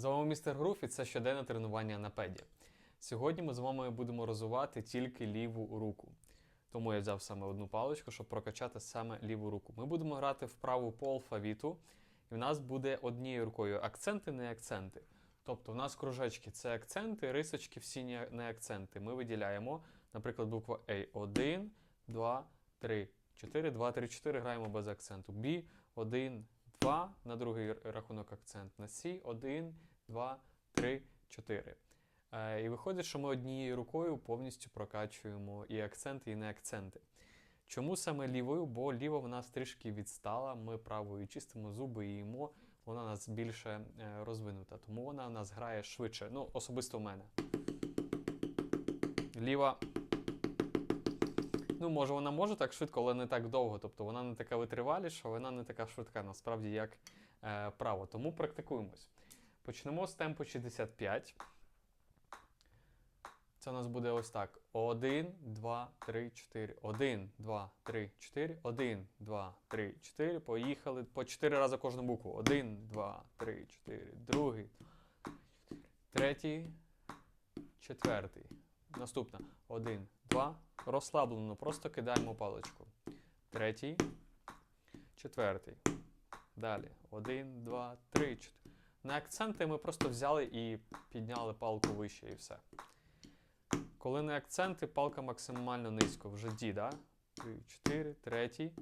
З вами містер Груф і це щоденне тренування на педі. Сьогодні ми з вами будемо розвивати тільки ліву руку. Тому я взяв саме одну паличку, щоб прокачати саме ліву руку. Ми будемо грати вправу по алфавіту, і в нас буде однією рукою акценти, не акценти. Тобто, в нас кружечки це акценти, рисочки всі не акценти. Ми виділяємо, наприклад, буква A 1, 2, 3, 4, 2, 3, 4 граємо без акценту. B 1, 2, на другий рахунок акцент. На C 1, 2, 3, 4. Е, і виходить, що ми однією рукою повністю прокачуємо і акценти, і не акценти. Чому саме лівою? Бо ліва в нас трішки відстала, ми правою чистимо зуби і їмо, вона у нас більше е, розвинута, тому вона у нас грає швидше. Ну, особисто в мене. Ліва. Ну, може, вона може так швидко, але не так довго. Тобто вона не така витриваліша, вона не така швидка, насправді, як е, право. Тому практикуємось. Почнемо з темпу 65. Це у нас буде ось так. 1, 2, 3, 4. 1, 2, 3, 4. 1, 2, 3, 4. Поїхали по 4 рази кожну букву. 1, 2, 3, 4. Другий. Третій. Четвертий. Наступна. 1, 2. Розслаблено. Просто кидаємо паличку. Третій. Четвертий. Далі. 1, 2, 3, 4. На акценти ми просто взяли і підняли палку вище і все. Коли не акценти, палка максимально низько. Вже D, да? 3, 4, третій,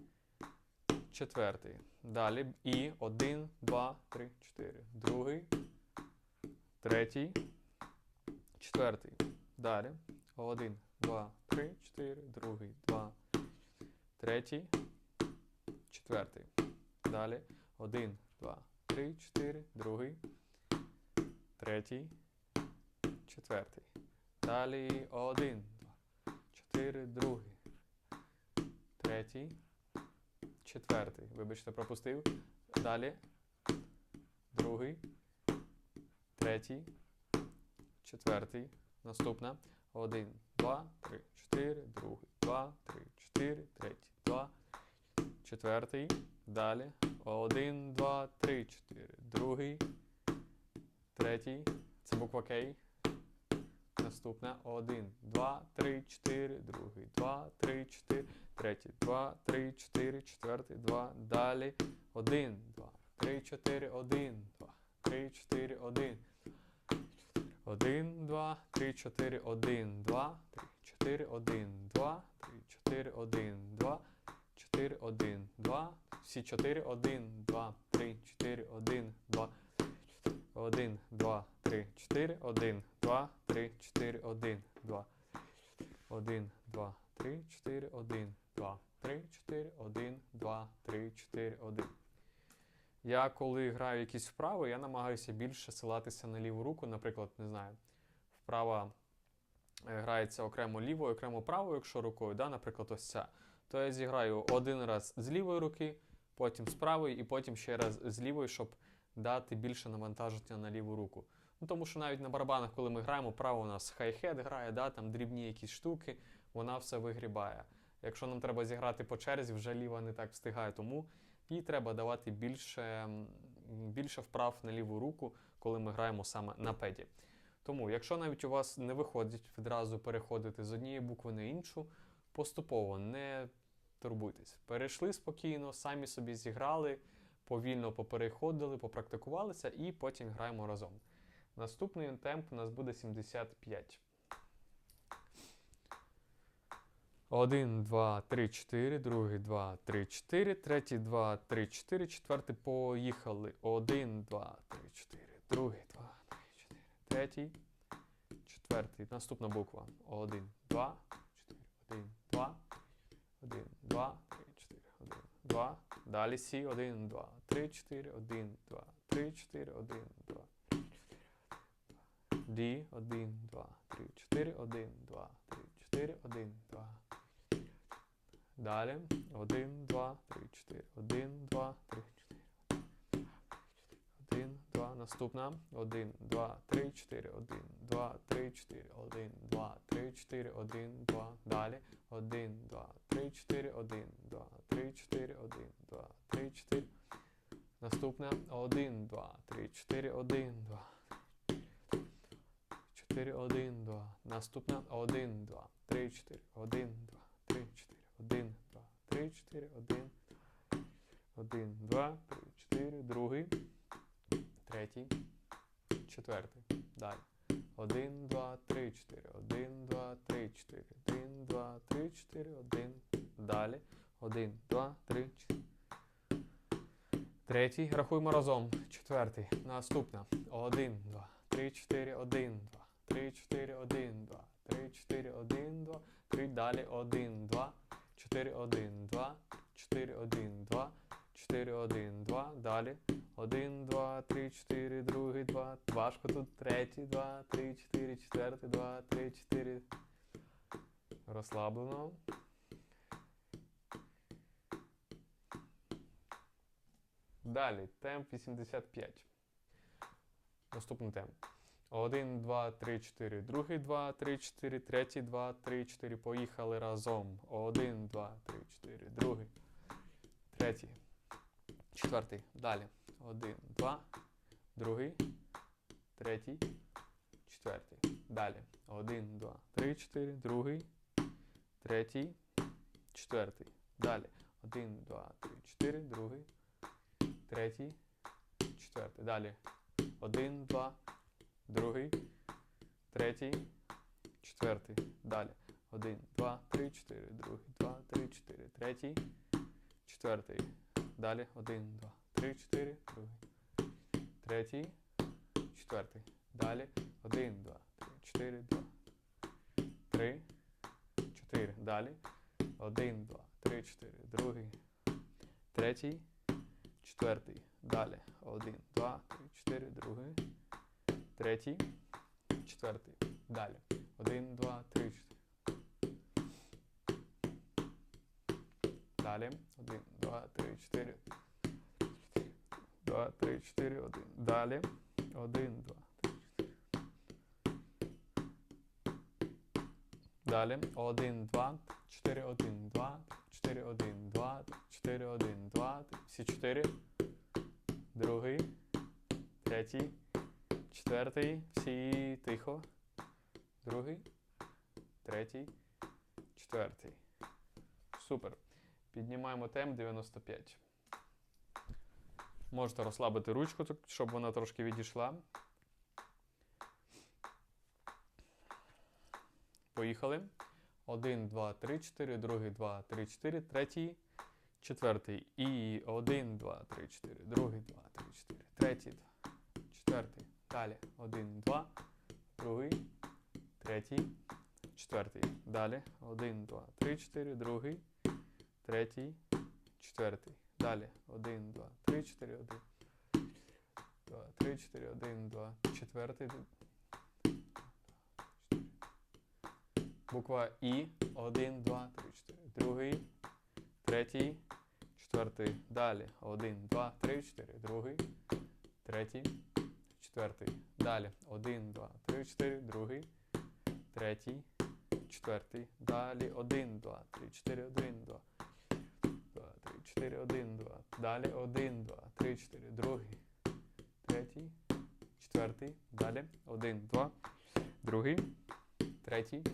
четвертий. Далі І 1, 2, 3, 4. Другий, третій, четвертий. Далі. 1, 2, 3, 4. Другий, 2, третій, четвертий. Далі. 1, 2, 3, 4. Другий, третій, четвертий. Далі один, два, чотири, другий, третій, четвертий. Вибачте, пропустив. Далі. Другий, третій, четвертий. Наступна. Один, два, три, чотири, другий, два, три, чотири, третій, два, четвертий. Далі. Один, два, три, чотири. Другий, третій. Це буква К. Наступне 1, 2, 3, 4, другий, 2, 3, 4, третій, 2, 3, 4, четвертий, 2, далі. 1, 2, 3, 4, 1, 2, 3, 4, 1, 1, 2, 3, 4, 1, 2, 3, 4, 1, 2, 3, 4, 1, 2, 4, 1, 2, всі 4, 1, 2, 3, 4, 1, 2, 1, 2, 3, 4, 1, 2, 3, 4, 1, 2, 1, 2, 3, 4, 1, 2, 3, 4, 1, 2, 3, 4, 1. Я коли граю якісь вправи, я намагаюся більше силатися на ліву руку. Наприклад, не знаю, вправа е, грається окремо лівою, окремо правою, якщо рукою, да, наприклад, ось ця. То я зіграю один раз з лівої руки, потім з правої, і потім ще раз з лівої, щоб дати більше навантаження на ліву руку. Ну, Тому що навіть на барабанах, коли ми граємо, право у нас хай-хет грає, да, там дрібні якісь штуки, вона все вигрібає. Якщо нам треба зіграти по черзі, вже ліва не так встигає, тому їй треба давати більше, більше вправ на ліву руку, коли ми граємо саме на педі. Тому, якщо навіть у вас не виходить відразу переходити з однієї букви на іншу, поступово не турбуйтесь. Перейшли спокійно, самі собі зіграли, повільно попереходили, попрактикувалися і потім граємо разом. Наступний темп у нас буде 75. 1, 2, 3, 4, другий 2, 3, 4, третій 2, 3, 4, четвертий поїхали. 1, 2, 3, 4, другий 2, 3, 4, третій, четвертий. Наступна буква. 1, 2, 4, 1, 2, 1, 2, 3, 4, 1, 2. Далі Сі, 1, 2, 3, 4, 1, 2, 3, 4, 1, 2. D, 1, 2, 3, 4, 1, 2, 3, 4, 1, 2. Далі. 1, 2, 3, 4, 1, 2, 3, 4. 1, 2. Наступна. 1, 2, 3, 4, 1, 2, 3, 4, 1, 2, 3, 4, 1, 2. Далі. 1, 2, 3, 4, 1, 2, 3, 4, 1, 2, 3, 4. Наступна. 1, 2, 3, 4, 1, 2, 4, 1, 2. Наступна 1, 2, 3, 4, 1, 2, 3, 4, 1, 2, 3, 4, 1, 1, 2, 3, 4, другий, третій, четвертий. Далі. 1, 2, 3, 4, 1, 2, 3, 4, 1, 2, 3, 4, 1. Далі. 1, 2, 3, 4. Третій. Рахуємо разом. Четвертий. Наступна. 1, 2, 3, 4, 1, 2, 3, 4, 1, 2, 3, 4, 1, 2, 3. Далі. 1, 2, 4, 1, 2, 4, 1, 2, 4, 1, 2. Далі. 1, 2, 3, 4, другий, 2. Важко тут. Третій, 2, 3, 4, четвертий, 2, 3, 4. Розслаблено. Далі, темп 85. Наступний темп. 1, 2, 3, 4. Другий 2, 3, 4. Третій 2, 3, 4. Поїхали разом. 1, 2, 3, 4. Другий. Третій. Четвертий. Далі. 1, 2. Другий. Третій. Четвертий. Далі. 1, 2, 3, 4. Другий. Третій. Четвертий. Далі. 1, 2, 3, 4. Другий третій, четвертий. Далі. Один, два, другий, третій, четвертий. Далі. Один, два, три, чотири. Другий, два, три, чотири. Третій, четвертий. Далі. Один, два, три, чотири. Другий. Третій, четвертий. Далі. Один, два, три, чотири, два. Три, чотири. Далі. Один, два, три, чотири. Другий. Третій четвертий. Далі. Один, два, три, чотири, другий. Третій. Четвертий. Далі. Один, два, три, чотири. Далі. Один, два, три, чотири. Два, три, чотири, один. Далі. Один, два, три, чотири. Далі. Один, два, чотири, один, два, чотири, один, два, чотири, один, два. Всі чотири. Другий. Третій. Четвертий. Всі тихо. Другий. Третій. Четвертий. Супер. Піднімаємо темп 95. Можете розслабити ручку, щоб вона трошки відійшла. Поїхали. Один, два, три, чотири. Другий, два, три, чотири. Третій. Четвертий. І один, два, три, чотири. Другий, два, три, чотири. Третій, два. Четвертий. Далі. Один, два. Другий. Третій. Четвертий. Далі. Один, два, три, чотири. Другий. Третій. Четвертий. Далі. Один, два, три, чотири, один. Два, три, чотири, один, два. Четвертий. Буква І. Один, два, три, чотири. Другий. Третій. Четвертий. Далі. Один, два, три, чотири. Другий. Третій. Четвертий. Далі. Один, два, три, чотири. Другий. Третій. Четвертий. Далі. Один, два, три, чотири, один, два. Два, три, чотири, один, два. Далі. Один, два, три, чотири. Другий. Третій. Четвертий. Далі. Один, два. Другий. Третій.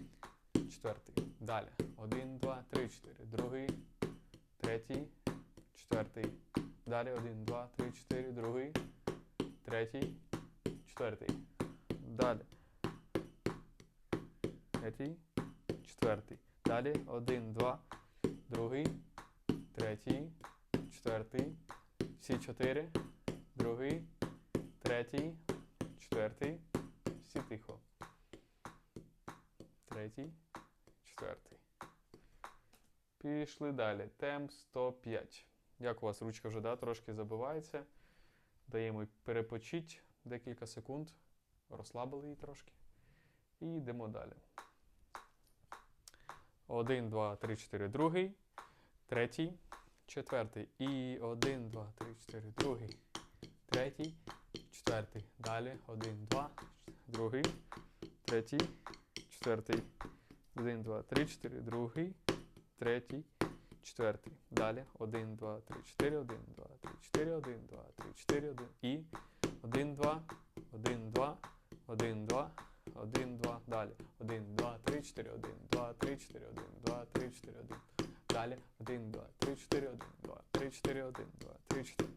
Четвертий. Далі. Один, два, три, чотири. Другий. Третій. Четвертий. Далі. Один, два, три, чотири. Другий. Третій. Четвертий. Далі. Третій. Четвертий. Далі. Один, два. Другий. Третій. Четвертий. Всі чотири. Другий. Третій. Четвертий. Всі тихо. Третій. Четвертий. Пішли далі. Темп 105. Як у вас ручка вже да, трошки забивається. Даємо перепочить декілька секунд. Розслабили її трошки. І йдемо далі. Один, два, три, чотири, другий. Третій. Четвертий. І один, два, три, чотири, другий. Третій. Четвертий. Далі. Один, два. Другий. Третій. Четвертий. Один, два, три, чотири. Другий. Третій. Четвертий. Далі. Один, два, три, чотири. Один, два, три, чотири. Один, два, три, чотири. Один. І. Один, два. Один, два. Один, два. Один, два. 4, 1, 2, 3, 4, 1, 2, 3, 4, 1. Далі 1, 2, 3, 4, 1, 2, 3, 4, 1, 2, 3, 4.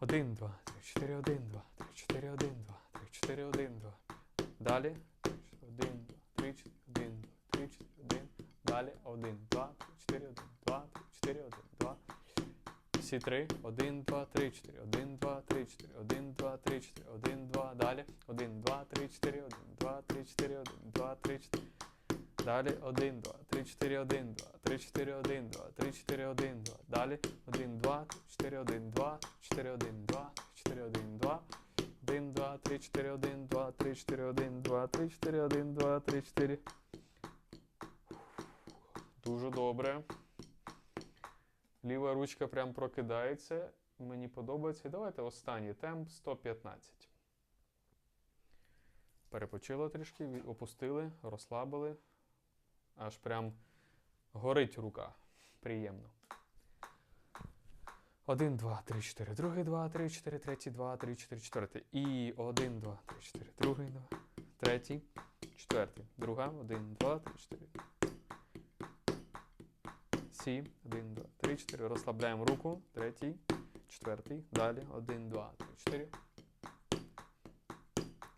1, 2, 3, 4, 1, 2, 3, 4, 1, 2, 3, 4, 1, 2. Далі 1, 2, 3, 4, 1, 2, 3, 4, 1. Далі 1, 2, 3, 4, 1, 2, 3, 4, 1, 2. Всі три. 1, 2, 3, 4, 1, 2, 3, 4, 1, 2, 3, 4, 1, 2. Далі 1, 2, 3, 4, 1, 2, 3, 4, 1, 2, 3, 4. Далі 1, 2, 3, 4, 1, 2, 3, 4, 1, 2, 3, 4, 1, 2. Далі 1, 2, 4, 1, 2, 4, 1, 2, 4, 1, 2. 1, 2, 3, 4, 1, 2, 3, 4, 1, 2, 3, 4, 1, 2, 3, 4. Дуже добре. Ліва ручка прям прокидається. Мені подобається. Давайте останній темп 115. Перепочило трішки, опустили, розслабили. Аж прям горить рука. Приємно. 1, 2, 3, 4, другий, 2, 3, 4, третій, 2, 3, 4, четвертий. І 1, 2, 3, 4, другий, 2, третій, четвертий. Друга, 1, 2, 3, 4. Сі, 1, 2, 3, 4. Розслабляємо руку. Третій, четвертий. Далі. 1, 2, 3, 4.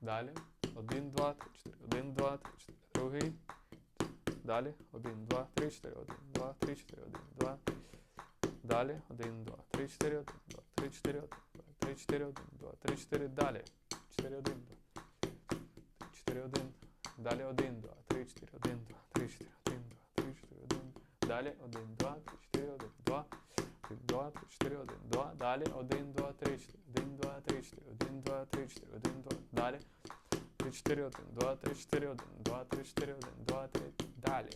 Далі. 1, 2, 3, 4. 1, 2, 3, 4. Другий. Далі. 1, 2, 3, 4. 1, 2, 3, 4. 1, 2. Далі. 1, 2, 3, 4, 1, 2, 3, 4, 1, 2, 3, 4, 1, 2, 3, 4. Далі. 4, 1, 2. 4, 1. Далі 1, 2, 3, 4, 1, 2, 3, 4, 1, 2, 3, 4, 1. Далі 1, 2, 3, 4, 1, 2. 1, 2, 3, 4, 1, 2. Далі 1, 2, 3, 4, 1, 2, 3, 4, 1, 2, 3, 4, 1, 2. Далі 3, 4, 1, 2, 3, 4, 1, 2, 3, 4, 1, 2, 3. Далі.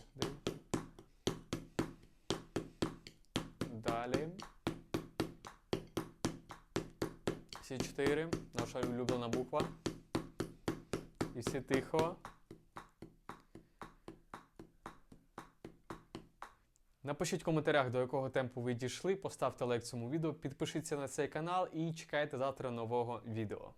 Далі. Всі чотири. Наша улюблена буква. І всі тихо. Напишіть в коментарях, до якого темпу ви дійшли, поставте лайк цьому відео, підпишіться на цей канал і чекайте завтра нового відео.